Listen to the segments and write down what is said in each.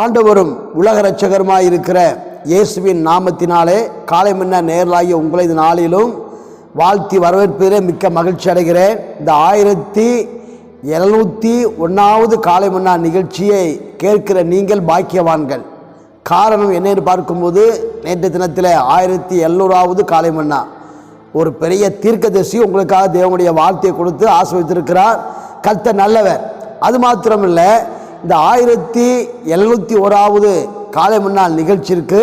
ஆண்டவரும் உலக இரட்சகருமாய் இருக்கிற இயேசுவின் நாமத்தினாலே காலை முன்ன நேரலாகிய உங்களை இந்த நாளிலும் வாழ்த்தி வரவேற்பதிலே மிக்க மகிழ்ச்சி அடைகிறேன். இந்த ஆயிரத்தி எழுநூற்றி ஒன்றாவது காலை முன்னா நிகழ்ச்சியை கேட்கிற நீங்கள் பாக்கியவான்கள். காரணம் என்னென்னு பார்க்கும்போது நேற்று தினத்தில் ஆயிரத்தி எழுநூறாவது காலை மன்னா ஒரு பெரிய தீர்க்கதரிசி உங்களுக்காக தேவனுடைய வாழ்த்தையை கொடுத்து ஆசிரியத்திருக்கிறார் கத்த நல்லவர். அது மாத்திரமில்லை இந்த ஆயிரத்தி எழுநூற்றி ஓராவது காலை முன்னாள் நிகழ்ச்சிக்கு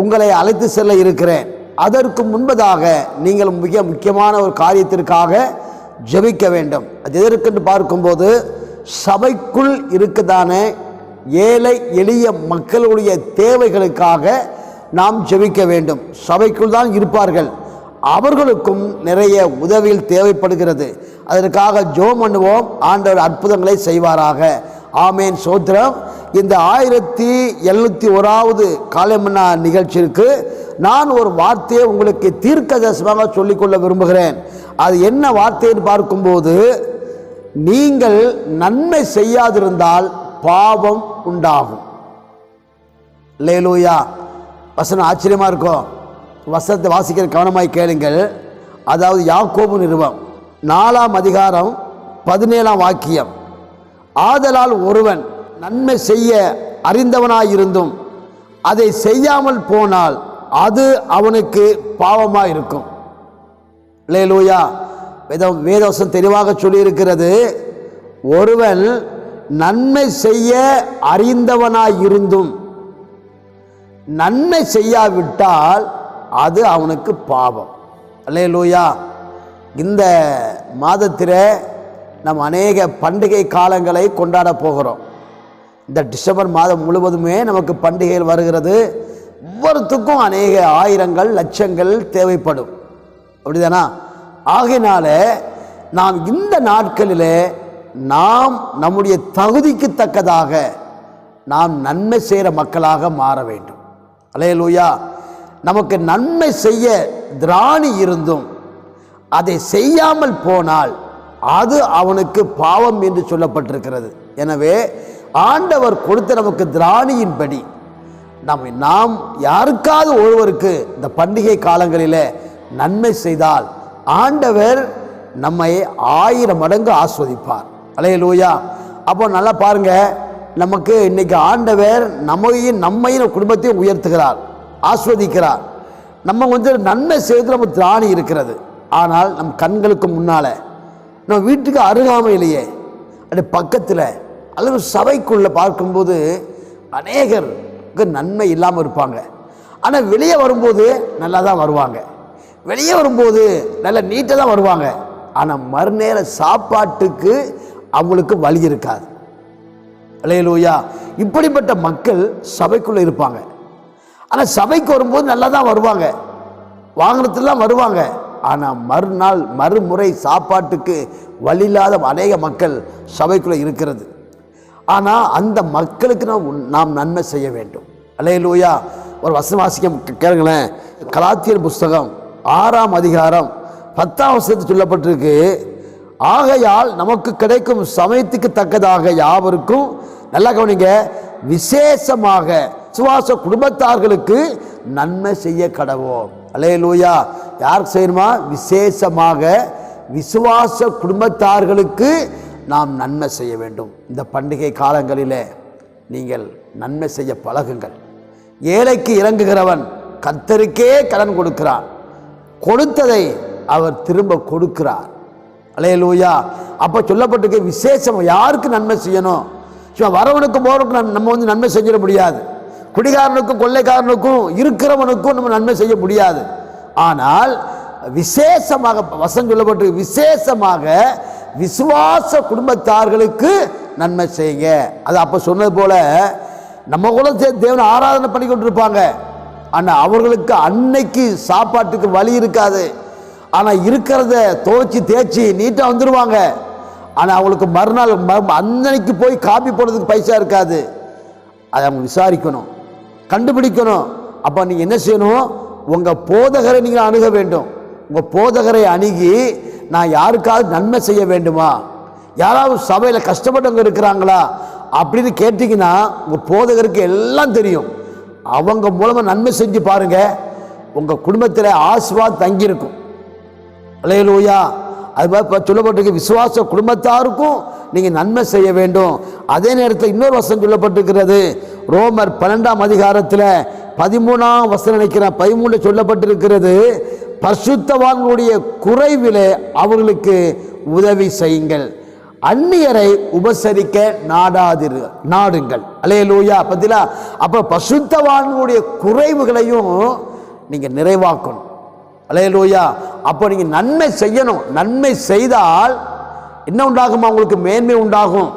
உங்களை அழைத்து செல்ல இருக்கிறேன். அதற்கு முன்பதாக நீங்கள் மிக முக்கியமான ஒரு காரியத்திற்காக ஜெபிக்க வேண்டும். அது எதற்கென்று பார்க்கும்போது சபைக்குள் இருக்கதான ஏழை எளிய மக்களுடைய தேவைகளுக்காக நாம் ஜெபிக்க வேண்டும். சபைக்குள் தான் இருப்பார்கள். அவர்களுக்கும் நிறைய உதவியில் தேவைப்படுகிறது. அதற்காக ஜோம் பண்ணுவோம். ஆண்டவர் அற்புதங்களை செய்வாராக. ஆமேன் சோத்திரம் இந்த ஆயிரத்தி எழுநூற்றி ஓராவது காலமன்னா நிகழ்ச்சிக்கு நான் ஒரு வார்த்தையை உங்களுக்கு தீர்க்கதசனமாக சொல்லிக்கொள்ள விரும்புகிறேன். அது என்ன வார்த்தைன்னு பார்க்கும்போது நீங்கள் நன்மை செய்யாதிருந்தால் பாவம் உண்டாகும். லேலூயா வசனம் ஆச்சரியமாக இருக்கும். வசனத்தை வாசிக்கிற கவனமாய் கேளுங்கள். அதாவது யாக்கோபு நிறுவம் நாலாம் அதிகாரம் பதினேழாம் வாக்கியம். ஆதலால் ஒருவன் நன்மை செய்ய அறிந்தவனாயிருந்தும் அதை செய்யாமல் போனால் அது அவனுக்கு பாவமாக இருக்கும் லேலூயா வேதம் வேதவசம் தெளிவாக சொல்லியிருக்கிறது ஒருவன் நன்மை செய்ய அறிந்தவனாயிருந்தும் நன்மை செய்யாவிட்டால் அது அவனுக்கு பாவம். அல்லேலூயா. இந்த மாதத்தில் நம்ம அநேக பண்டிகை காலங்களை கொண்டாட போகிறோம். இந்த டிசம்பர் மாதம் முழுவதுமே நமக்கு பண்டிகைகள் வருகிறது. ஒவ்வொருத்துக்கும் அநேக ஆயிரங்கள் லட்சங்கள் தேவைப்படும். அப்படிதானா? ஆகையினால நாம் இந்த நாட்களிலே நாம் நம்முடைய தகுதிக்கு தக்கதாக நாம் நன்மை செய்கிற மக்களாக மாற வேண்டும். அலையலூயா நமக்கு நன்மை செய்ய திராணி இருந்தும் அதை செய்யாமல் போனால் அது அவனுக்கு பாவம் என்று சொல்லப்பட்டிருக்கிறது. எனவே ஆண்டவர் கொடுத்த நமக்கு திராணியின்படி நாம் நாம் யாருக்காவது ஒருவருக்கு இந்த பண்டிகை காலங்களில் நன்மை செய்தால் ஆண்டவர் நம்மை ஆயிரம் மடங்கு ஆஸ்வதிப்பார். அலையலூயா. அப்போ நல்லா பாருங்க நமக்கு இன்னைக்கு ஆண்டவர் நம்மையும் நம்மையும் குடும்பத்தையும் உயர்த்துகிறார் ஆஸ்வதிக்கிறார். நம்ம வந்து நன்மை செய்வது நம்ம திராணி இருக்கிறது. ஆனால் நம் கண்களுக்கு முன்னால் நம்ம வீட்டுக்கு அருகாமையிலேயே அப்படி பக்கத்தில் அல்லது சபைக்குள்ளே பார்க்கும்போது அநேகருக்கு நன்மை இல்லாமல் இருப்பாங்க. ஆனால் வெளியே வரும்போது நல்லா தான் வருவாங்க. வெளியே வரும்போது நல்ல நீட்டாக தான் வருவாங்க. ஆனால் மறுநேர சாப்பாட்டுக்கு அவங்களுக்கு வழி இருக்காது. அலையலூயா. இப்படிப்பட்ட மக்கள் சபைக்குள்ளே இருப்பாங்க. ஆனால் சபைக்கு வரும்போது நல்லா தான் வருவாங்க. வாகனத்துலாம் வருவாங்க. ஆனால் மறுநாள் மறுமுறை சாப்பாட்டுக்கு வழி இல்லாத அநேக மக்கள் சபைக்குள்ளே இருக்கிறது. ஆனால் அந்த மக்களுக்கு நாம் நாம் நன்மை செய்ய வேண்டும். அலையலூயா ஒரு வசவாசிக்கம் கேளுங்களேன். கலாத்தியர் புஸ்தகம் ஆறாம் அதிகாரம் பத்தாம் வருஷத்து சொல்லப்பட்டிருக்கு ஆகையால் நமக்கு கிடைக்கும் சமயத்துக்கு தக்கதாக யாவருக்கும் நல்லா கவனிங்க விசேஷமாக சுவாச குடும்பத்தார்களுக்கு நன்மை செய்ய கடவோம். அலையலூயா யாருக்கு செய்யணுமா? விசேஷமாக விசுவாச குடும்பத்தார்களுக்கு நாம் நன்மை செய்ய வேண்டும். இந்த பண்டிகை காலங்களில் நீங்கள் நன்மை செய்ய பழகுங்கள். ஏழைக்கு இறங்குகிறவன் கத்தருக்கே கடன் கொடுக்கிறான். கொடுத்ததை அவர் திரும்ப கொடுக்கிறார். அலையலூயா. அப்போ சொல்லப்பட்டிருக்க விசேஷம் யாருக்கு நன்மை செய்யணும்? சும்மா வரவனுக்கும் போறவனுக்கும் நம்ம வந்து நன்மை செஞ்சிட முடியாது. குடிகாரனுக்கும் கொள்ளைக்காரனுக்கும் இருக்கிறவனுக்கும் நம்ம நன்மை செய்ய முடியாது. ஆனால் விசேஷமாக வசம் சொல்லப்பட்டு விசேஷமாக விசுவாச குடும்பத்தார்களுக்கு நன்மை செய்யுங்க. அது அப்போ சொன்னது போல நம்ம கூட சேர்ந்து தேவனை ஆராதனை பண்ணி கொண்டிருப்பாங்க. ஆனால் அவர்களுக்கு அன்னைக்கு சாப்பாட்டுக்கு வழி இருக்காது. ஆனால் இருக்கிறத துவைச்சி தேய்ச்சி நீட்டாக வந்துடுவாங்க ஆனால் அவங்களுக்கு மறுநாள் ம அன்னைக்கு போய் காப்பி போடுறதுக்கு பைசா இருக்காது. அதை அவங்க விசாரிக்கணும். கண்டுபிடிக்கணும். அப்போ நீங்கள் என்ன செய்யணும்? உங்கள் போதகரை நீங்கள் அணுக வேண்டும். உங்கள் போதகரை அணுகி நான் யாருக்காவது நன்மை செய்ய வேண்டுமா? யாராவது சபையில் கஷ்டப்பட்டவங்க இருக்கிறாங்களா? அப்படின்னு கேட்டிங்கன்னா உங்கள் போதகருக்கு எல்லாம் தெரியும். அவங்க மூலமாக நன்மை செஞ்சு பாருங்க. உங்கள் குடும்பத்தில் ஆசீர்வாதம் தங்கியிருக்கும். அலையலூயா அது மாதிரி இப்போ சொல்லப்பட்டிருக்க விசுவாச குடும்பத்தாருக்கும் நீங்கள் நன்மை செய்ய வேண்டும். அதே நேரத்தில் இன்னொரு வசம் சொல்லப்பட்டிருக்கிறது. ரோமர் பன்னெண்டாம் அதிகாரத்தில் பதிமூணாம் வசனம் நினைக்கிறேன். பதிமூணு சொல்லப்பட்டிருக்கிறது. பரிசுத்தவான்களுடைய குறைவிலே அவர்களுக்கு உதவி செய்யுங்கள். அந்நியரை உபசரிக்க நாடாதிரு நாடுங்கள். அலையலூயா பத்திலா அப்போ பசுத்தவான்களுடைய குறைவுகளையும் நீங்கள் நிறைவாக்கணும். அலையலூயா அப்போ நீங்கள் நன்மை செய்யணும். நன்மை செய்தால் என்ன உண்டாகுமா? உங்களுக்கு மேன்மை உண்டாகும்.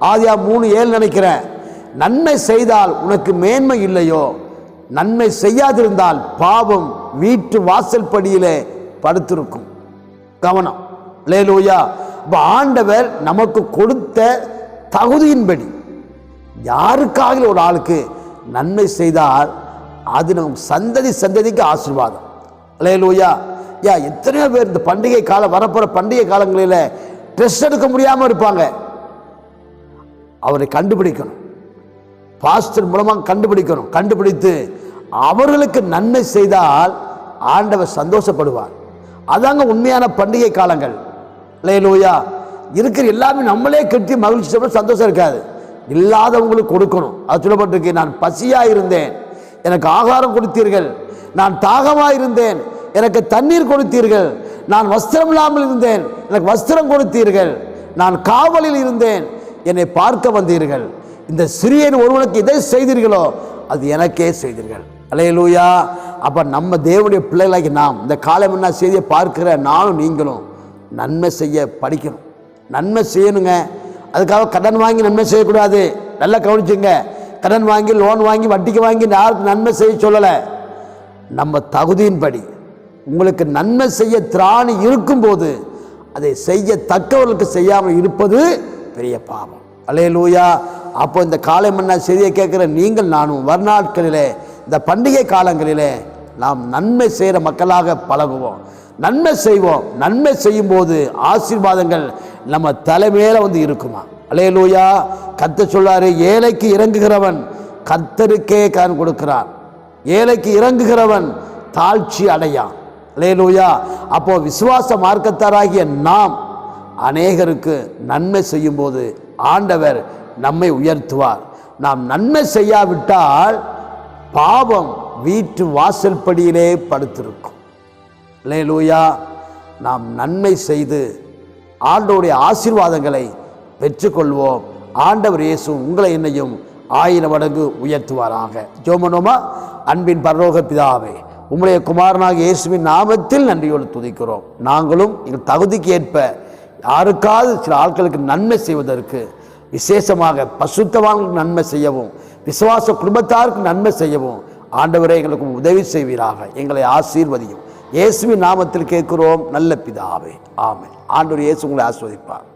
ஆதியா மூணு ஏழு நினைக்கிறேன். நன்மை செய்தால் உனக்கு மேன்மை இல்லையோ? நன்மை செய்யாதிருந்தால் பாவம் வீட்டு வாசல் படியிலே படுத்திருக்கும். கவனம். லேலூயா இப்போ ஆண்டவர் நமக்கு கொடுத்த தகுதியின்படி யாருக்காக ஒரு ஆளுக்கு நன்மை செய்தால் அது நம் சந்ததி சந்ததிக்கு ஆசீர்வாதம். லேலூயா யா எத்தனையோ பேர் இந்த பண்டிகை காலம் வரப்போகிற பண்டிகை காலங்களில் ட்ரெஸ் எடுக்க முடியாமல் இருப்பாங்க. அவரை கண்டுபிடிக்கணும். பாஸ்டர் மூலமாக கண்டுபிடிக்கணும். கண்டுபிடித்து அவர்களுக்கு நன்மை செய்தால் ஆண்டவர் சந்தோஷப்படுவார். அதாங்க உண்மையான பண்டிகை காலங்கள். லேலூயா இருக்கிற எல்லாமே நம்மளே கட்டி மகிழ்ச்சி சாப்பிட சந்தோஷம் இருக்காது. இல்லாதவங்களுக்கு கொடுக்கணும். அது சொல்லப்பட்டிருக்கு நான் பசியாக இருந்தேன். எனக்கு ஆகாரம் கொடுத்தீர்கள். நான் தாகமாக இருந்தேன். எனக்கு தண்ணீர் கொடுத்தீர்கள். நான் வஸ்திரம் இல்லாமல் இருந்தேன். எனக்கு வஸ்திரம் கொடுத்தீர்கள். நான் காவலில் இருந்தேன். என்னை பார்க்க வந்தீர்கள். இந்த சிறியன் ஒருவனுக்கு இதை செய்தீர்களோ அது எனக்கே செய்தீர்கள். அலையலூயா அப்போ நம்ம தேவனுடைய பிள்ளைகளாகி நாம் இந்த காலம் என்ன செய்தியை பார்க்கிற நானும் நீங்களும் நன்மை செய்ய படிக்கணும். நன்மை செய்யணுங்க. அதுக்காக கடன் வாங்கி நன்மை செய்யக்கூடாது. நல்லா கவனிச்சுங்க. கடன் வாங்கி லோன் வாங்கி வட்டிக்கு வாங்கி யாருக்கு நன்மை செய்ய சொல்லலை. நம்ம தகுதியின்படி உங்களுக்கு நன்மை செய்ய திராணி இருக்கும்போது அதை செய்ய தக்கவர்களுக்கு செய்யாமல் இருப்பது பெரிய பாவம். அலே லூயா அப்போ இந்த காலை மன்னா செய்தியை கேட்குற நீங்கள் நானும் வருநாட்களிலே இந்த பண்டிகை காலங்களிலே நாம் நன்மை செய்கிற மக்களாக பழகுவோம். நன்மை செய்வோம். நன்மை செய்யும்போது ஆசீர்வாதங்கள் நம்ம தலைமையில வந்து இருக்குமா? அலே லூயா கத்த சொல்லாரு ஏழைக்கு இறங்குகிறவன் கத்தருக்கே கடன் கொடுக்கிறான். ஏழைக்கு இறங்குகிறவன் தாழ்ச்சி அடையான். அலையலூயா. அப்போ விசுவாச மார்க்கத்தாராகிய நாம் அநேகருக்கு நன்மை செய்யும்போது ஆண்டவர் நம்மை உயர்த்துவார். நாம் நன்மை செய்யாவிட்டால் பாவம் வீட்டு வாசல் படியிலே படுத்திருக்கும். லேலூயா நாம் நன்மை செய்து ஆண்டோடைய ஆசீர்வாதங்களை பெற்றுக்கொள்வோம். ஆண்டவர் இயேசு உங்களை என்னையும் ஆயிரம் மடங்கு உயர்த்துவாராக. ஜோமனோமா அன்பின் பரலோக பிதாவே உம்முடைய குமாரனாக இயேசுவின் நாமத்தில் நன்றியோடு துதிக்கிறோம். நாங்களும் எங்கள் தகுதிக்கு ஏற்ப யாருக்காவது சில ஆட்களுக்கு நன்மை செய்வதற்கு விசேஷமாக பசுத்தவான்களுக்கு நன்மை செய்யவும் விசுவாச குடும்பத்தாருக்கு நன்மை செய்யவும் ஆண்டவரே எங்களுக்கு உதவி செய்வீராக. எங்களை ஆசீர்வதியும். இயேசுவின் நாமத்தில் கேட்கிறோம். நல்ல பிதாவே. ஆமை ஆண்டவர் இயேசு உங்களை ஆஸ்வதிப்பார்